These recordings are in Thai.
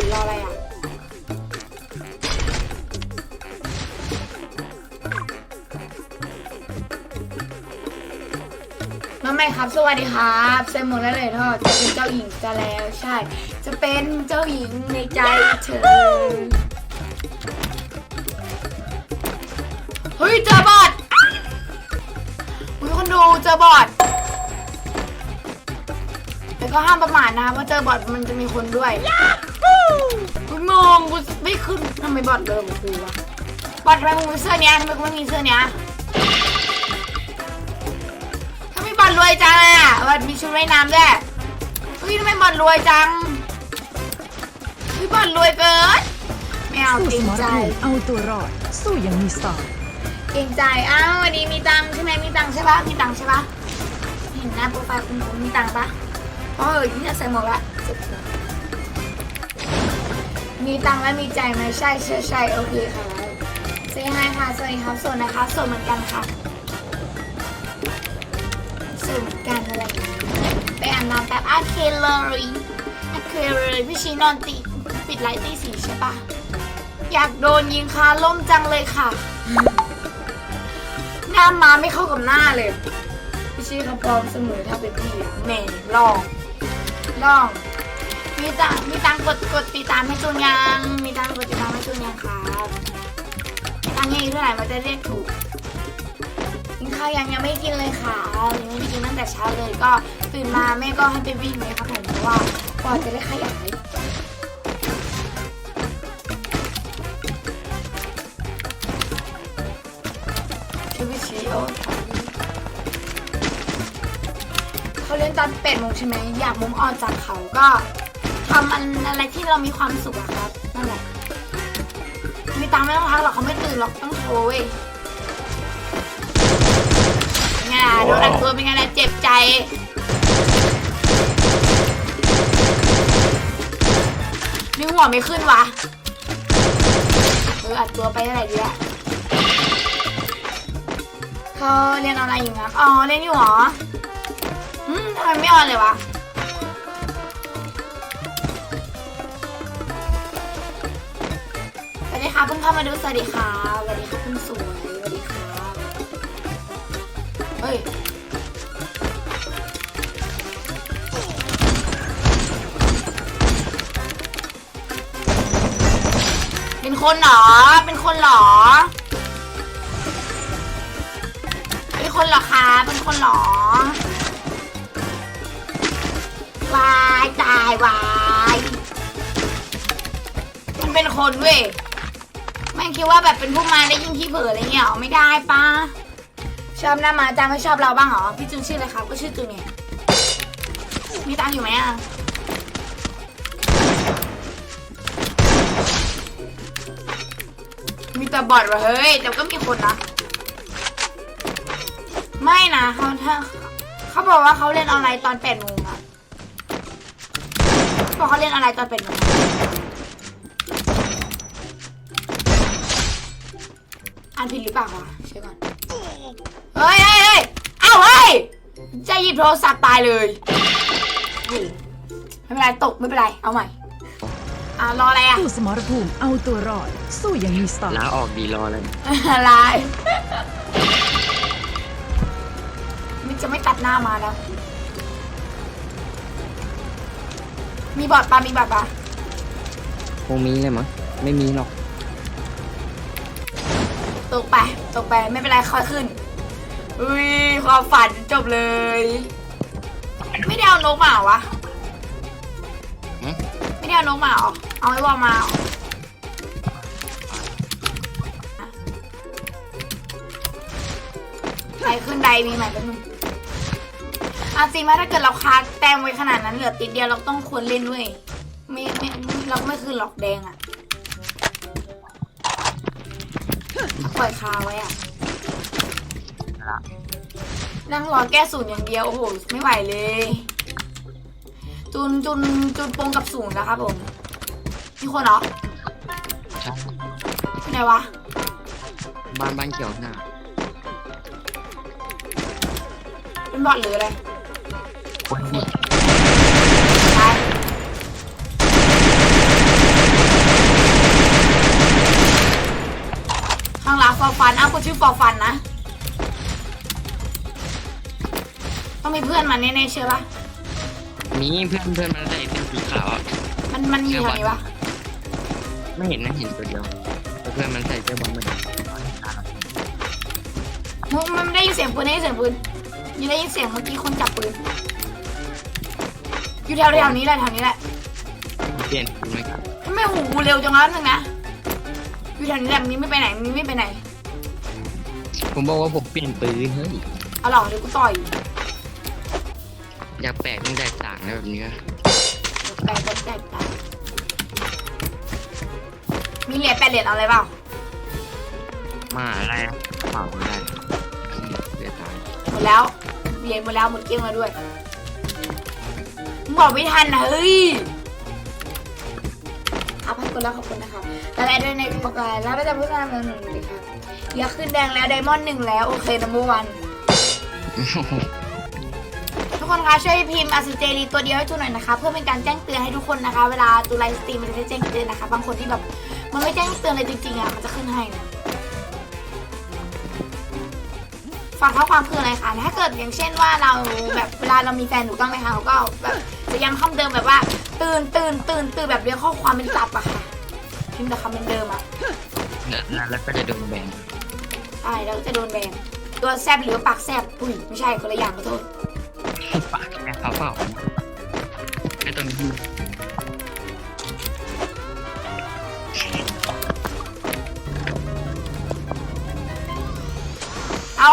ดิรออะไรอะน้องใหม่ครับ สวัสดีครับเซมหมดแล้วเลยทอดจะเป็นเจ้าหญิงจะแล้วใช่ จะเป็นเจ้าหญิงในใจเธอ เฮ้ยเจอบอดอุ้ยคนดูเจอบอด ก็ห้ามประมาทนะคะเพราะเจอบอดมันจะมีคนด้วยอุ้ยมองกูไม่ขึ้นทำไมบอดเดิมกูวะบอดทำไมมึงมีเสื้อเนี้ยทำไมกูไม่มีเสื้อเนี้ยทำไมบอลรวยจังอะบอลมีชุดว่ายน้ำด้วยเฮ้ยทำไมบอลรวยจังเฮ้ยบอลรวยเกินไม่เอาสู้เกรสงมรใจ ภูมิเอาตัวรอด สู้อยังมีสไตล์เกรงใจ อ้าววันนี้มีตังค์ใช่ไหมมีตังค์ใช่ปะมีตังค์ใช่ปะเห็นหน้าโปรไฟล์คุณคุณมีตังค์ปะ เพราะเออที่จะใส่หมวกละมีตังและมีใจไหมใช่ใช่ใช่โอเคค่ะเซฮายค่ะสวัสดีครับโสดนะคะโสดเหมือนกันค่ะโสดเหมือนกันอะไรไปอ่าบน้ำแป๊บโอเคเลยโอเคเลยพี่ชีนอนตีปิดไลท์ตีสีใช่ปะอยากโดนยิงคาล่มจังเลยค่ะ หน้ามาไม่เข้ากับหน้าเลย พี่ชีเขาพร้อมเสมอถ้าเป็นพี่แหม่ลอง ลองมีตังมีตังกดกดติดตามให้จูนยัง มีตังกดติดตามให้จูนยังครับตังยังอีกเท่าไหร่มันจะเรียกถูกกินข้าวยังยังไม่กินเลยค่ะยังไม่ได้กินตั้งแต่เช้าเลยก็ตื่นมาแม่ก็ให้ไปวิ่งเลยครับผมเพราะว่าปอดจะได้ขยายชื่อวิชีโอ เขาเล่นตอนเป็ดโมงใช่ไหมอยากมุมออกจากเขาก็ทำอันอะไรที่เรามีความสุขอะครับนั่นแหละมีตังไม่ต้องพักหรอกเขาไม่ตื่นหรอกต้องโทรเว้ยไงล่ะโดนอัดตัวเป็นไงล่ะเจ็บใจนี่หัวไม่ขึ้นวะเอออัดตัวไปเท่าไรดีอะเขาเรียนออนไลน์อยู่นะอ๋อเรียนอยู่หรอ อืมทำไมไม่ออนเลยวะ สวัสดีค่ะเพิ่งเข้ามาดู สวัสดีค่ะ สวัสดีค่ะคุณสวย สวัสดีค่ะ เฮ้ยเป็นคนเหรอ เป็นคนเหรอ เป็นคนเหรอคะ เป็นคนเหรอายวายมันเป็นคนเว้ยแม่งคิดว่าแบบเป็นผู้มาได้ยิ่งที่เผลออะไรเงี้ยเหรอไม่ได้ปะชอบหน้ามาจังไม่ชอบเราบ้างหรอพี่จุนชื่ออะไรครับก็ชื่อจุนเนี่ยมีตังอยู่ไหมอะมีแต่บอดวะเฮ้ยแต่ก็มีคนนะไม่นะเขาถ้าเขาบอกว่าเขาเล่นออนไลน์ตอนแปดโมง อะบอกเขาเล่นออนไลน์ตอนแปดโมงอ่านผิดหรือเปล่าวะเช็คก่อนเฮ้ยเฮ้ยเฮ้ยเอ้าเฮ้ยจะหยิบโทรศัพท์ตายเลยเฮ้ยไม่เป็นไรตกไม่เป็นไรเอาใหม่อ่ารออะไรอะสู้สมรภูมิเอาตัวรอด สู้อยังมีสไตล์ ลาออกดีรอเลยอะไรมิจะไม่ตัดหน้ามาแล้ว มีบอดปะมีบอดปะคงมีเลยมั้งไม่มีหรอกตกไปตกไปไม่เป็นไรค่อยขึ้น อุ้ยความฝันจบเลย ไม่ได้เอานกมาเหรอวะ หึไม่ได้เอานกมาเหรอเอาไอ้วอลมาเหรอไปขึ้นไดมีใหม่เป็นง อาจริงไหมถ้าเกิดเราคาแต้มไว้ขนาดนั้นเหลือติดเดียวเราต้องควรเล่นด้วยไม่ไม่เราไม่คือหลอกแดงอะถ้าปล่อยคาไว้อะละนั่งรอแก้ศูนย์อย่างเดียว โอ้โห ไม่ไหวเลย จุนจุนจุนปงกับศูนย์นะครับผมมีคนเหรอใช่ที่ไหนวะ บ้านบ้านเขียวหน้าเป็นบอทหรืออะไร คนที่ข้างหลังฟอฟันอ้าวกูชื่อฟอฟันนะ ต้องมีเพื่อนมาแน่ๆเชื่อปะมีเพื่อนเพื่อนมาใส่เสื้อสีขาวมันมันมีอะไรวะไม่เห็นนะเห็นตัวเดียวเพื่อนมันใส่เสื้อบอลเมืองมันไม่ได้ยินเสียงปืนได้ยินเสียงปืนยินได้ยินเสียงเมื่อกี้คนจับปืน อยู่แถวแถวนี้แหละแถวนี้แหละเปลี่ยนคุณไหมครับทำไมหูกูเร็วจังวะนึงนะอยู่แถวนี้แหละนี้ไม่ไปไหนนี้ไม่ไปไหนผมบอกว่าผมเปลี่ยนปืนเฮ้ยเอาหรอเดี๋ยวกูต่อยอยากแปลกต้องแตกต่างนะแบบนี้ก็แตกแตกแตกแตกมีเหรียญแปดเหรียญเอาอะไรเปล่ามาอะไรอะเปล่าไม่ได้เสียตายหมดแล้วเหรียญหมดแล้วหมดเกลี้ยงแล้วด้วยมึง บอกไม่ทันนะเฮ้ยครับขอบคุณแล้วขอบคุณนะคะแล้วได้ด้วยในปรแกรมแล้วก็จะพูดตามเงินหนึ่งเลยค่ะอยากขึ้นแดงแล้วไดมอนด์หนึ่งแล้วโอเคนัมเบอร์วันทุกคนคะช่วยพิมพ์อสุเจรีตัวเดียวให้จูหน่อยนะคะเพื่อเป็นการแจ้งเตือนให้ทุกคนนะคะ เวลาจูไลฟ์สตรีมมันจะได้แจ้งเตือนนะคะ บางคนที่แบบมันไม่แจ้งเตือนเลยจริงๆอะมันจะขึ้นให้นะฝากข้อความคืออะไรคะถ้าเกิดอย่างเช่นว่าเราแบบเวลาเรามีแฟนถูกต้องไหมคะเราก็แบบ จะย้ำคำเดิมแบบว่า ตื่นตื่นตื่นตื่นแบบเรียกข้อความเป็นกลับอะค่ะพิมพ์แต่คำเป็นเดิมอะเนี่ยแล้วก็จะโดนแบนใช่แล้วก็จะโดนแบนตัวแซบหรือว่าปากแซบอุ้ยไม่ใช่คนละอย่างขอโทษปากแค่เขาเปล่าไอ้ตัวนี้เอา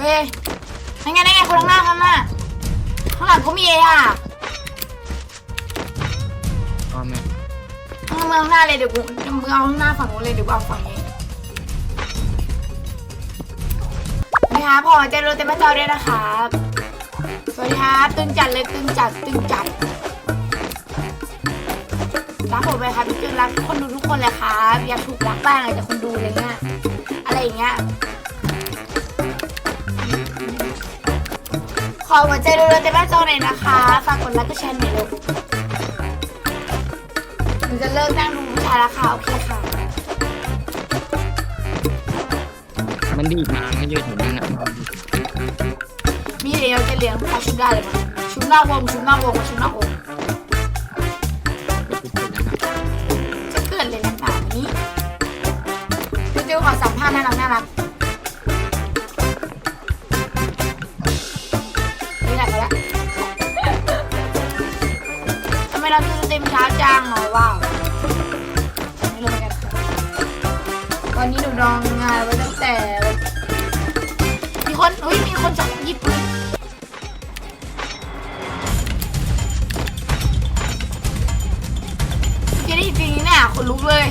เฮ้ยนั่นไงนั่นไงคนข้างหน้าข้างหน้าข้างหลังก็มีเออะก็ไม่มึงเอาข้างหน้าเลยเดี๋ยวกูมึงเอาข้างหน้าฝั่งนู้นเลยเดี๋ยวกูเอาฝั่งนี้นะคะพอเจริญเต็มจอด้วยนะครับสวัสดีครับตึงจัดเลยตึงจัดตึงจัดรักผมไหมครับพี่จืนรักคนดูทุกคนเลยครับอยากถูกรักบ้างอะไรจากคนดูอะไรเงี้ยอะไรอย่างเงี้ย ขอหัวใจรัวๆเต็มหน้าจอหน่อยนะคะ ฝากกดไลค์กดแชร์หน่อยลูกหนูจะเลิกนั่งดูผู้ชายแล้วค่ะโอเคค่ะ มันดีดมาไม่ยืดถึงนี่นะมีเดียวจะเลี้ยงพาชุบได้เลยมั้ยชุบหน้าวงชุบหน้าวงชุบหน้าวงก็คือเป็นแล้วนะจะเกิดเลยนะหนาวันนี้จูจูขอสัมภาษณ์น่ารักน่ารัก เต็มช้าจังอ๋อว้าวไม่รู้เหมือนกันตอนนี้หนูดองงานไว้ตั้งแต่มีคนเฮ้ยมีคนจับยิบปืนเมื่อกี้ได้จริงๆเนี่ยคนลุกเลย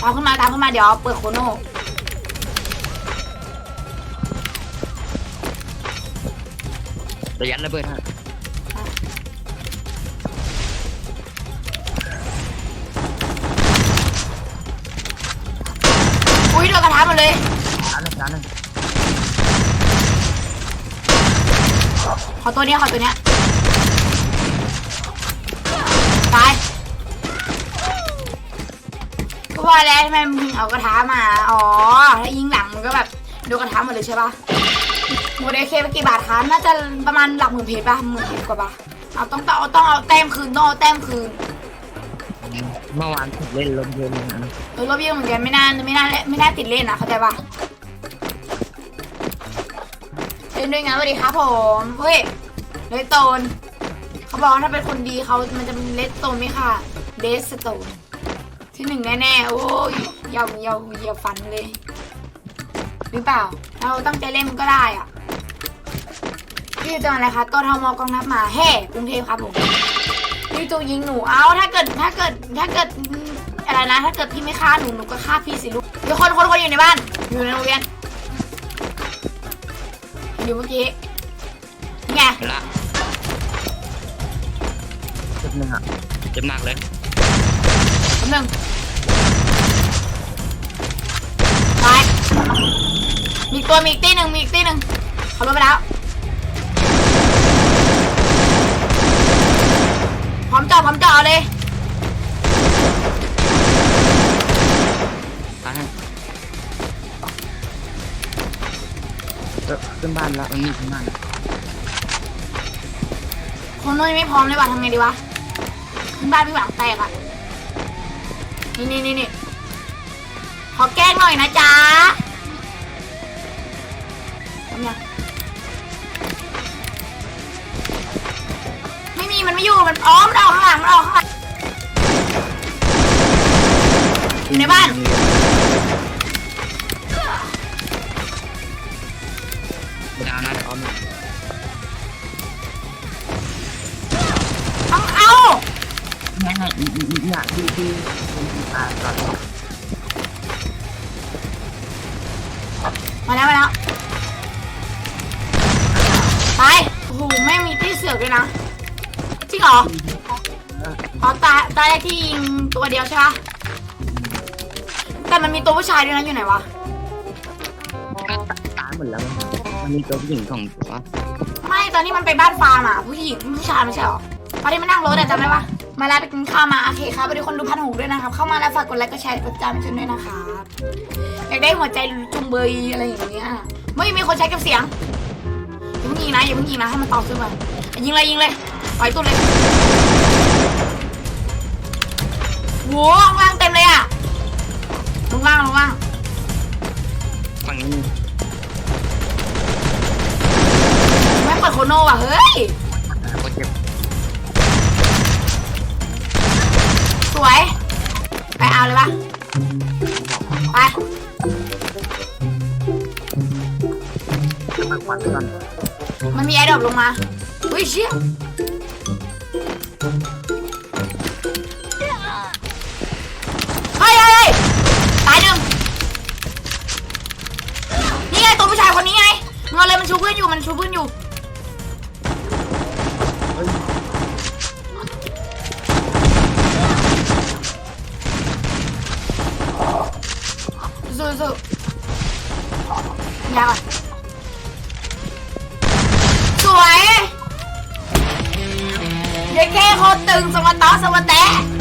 ตาขึ้นมาตามขึ้นมาเดี๋ยวเปิดโคโน่ ระยัดระเบิดฮะอุ้ยโดนกระทะหมดเลยร้านหนึ่งร้านหนึ่งขอตัวเนี้ยขอตัวเนี้ยตายก็ว่าแล้วทำไมมึงเอากระทะมา อ๋อ ถ้ายิงหลังมันก็แบบโดนกระทะหมดเลยใช่ปะ หมดเอเคไปกี่บาทคะน่าจะประมาณหลักหมื่นเพชรป่ะหมื่นเพชรกว่าป่ะเอาต้องต้องเอาต้องเอาแต้มคืนต้องเอาแต้มคืนเมื่อวานผมเล่นลมเย็นนะเออรอบเยอะเหมือนกันไม่น่าไม่น่าไม่น่าติดเล่นนะเข้าใจปะเล่นด้วยไงสวัสดีครับผมเฮ้ยเลสโตนเขาบอกว่าถ้าเป็นคนดีเขามันจะเลสโตนไหมค่ะเดสโตนที่หนึ่งแน่ๆโอ้ยอย่าอย่าอย่าฝันเลยหรือเปล่า เราตั้งใจเล่นมันก็ได้อะ พี่จะมาอะไรคะตัวทมกองทัพหมาแห่กรุงเทพครับผมพี่จูยิงหนูเอาถ้าเกิดถ้าเกิดถ้าเกิดอืมอะไรนะ ถ้าเกิดพี่ไม่ฆ่าหนูหนูก็ฆ่าพี่สิลูกเดี๋ยวคนคนคนอยู่ในบ้าน อยู่ในโรงเรียนอยู่เมื่อกี้นี่ไงเห็นละเจ็บหนักเจ็บหนักเลยแป๊บนึงไปมีตัวมีอีกตีหนึ่งมีอีกตีหนึ่งขับรถไปแล้ว จอดพร้อมจอดเอาเลยตายเออขึ้นบ้านแล้วมันมีขึ้นบ้านคนนู้นยังไม่พร้อมเลยว่ะทำไงดีวะขึ้นบ้านพี่หวังแตกอะนี่นี่นี่นี่ขอแกล้งหน่อยนะจ๊ะ่มันไม่อยู่ มันอ๋อมันออกข้างหลังมันออกข้างหลังอยู่ในบ้านดาวนะเดี๋ยวเอามาต้องเอาไงไงอีอีอีเนี่ยที่ที่อ่าก่อนมาแล้วมาแล้ว ไป โอ้โหแม่งมีที่เสือกด้วยนะ ริงเหรอพอตาตาแรกที่ยิงตัวเดียวใช่ปะแต่มันมีตัวผู้ชายด้วยนะอยู่ไหนวะตายหมดแล้ว มันมีตัวผู้หญิงของตัวไม่ตอนนี้มันไปบ้านฟาร์มอะผู้หญิงผู้ชายไม่ใช่หรอตอนที่มานั่งรถอะจำได้ปะมาแล้วไปกินข้าวมาโอเคครับไปดูคนดูพันหกด้วยนะครับ เข้ามาแล้วฝากกดไลค์กดแชร์กดติดตามช่วยด้วยนะครับอยากได้หัวใจจุงเบยอะไรอย่างเงี้ยไม่มีคนใช้เก็บเสียงอย่าเพิ่งยิงนะอย่าเพิ่งยิงนะให้มันต่อสู้ก่อน ยิงเลยยิงเลยปล่อยตุ้นเลยโหข้างล่างเต็มเลยอะลงล่างลงล่างฝั่งนี้มีแม่งเปิดโคโน่ว่ะเฮ้ยคนเจ็บสวย ไปเอาเลยปะไปมาควันก่อนมันมีไอดอปลงมา อุ้ยเชี่ยเฮ้ยเฮ้ยเฮ้ยตายหนึ่งนี่ไงตัวผู้ชายคนนี้ไงเงาเลยมันชูเพื่อนอยู่มันชูเพื่อนอยู่สู้สู้ยาวอะ โคตรตึงสวัสดีสวัสดี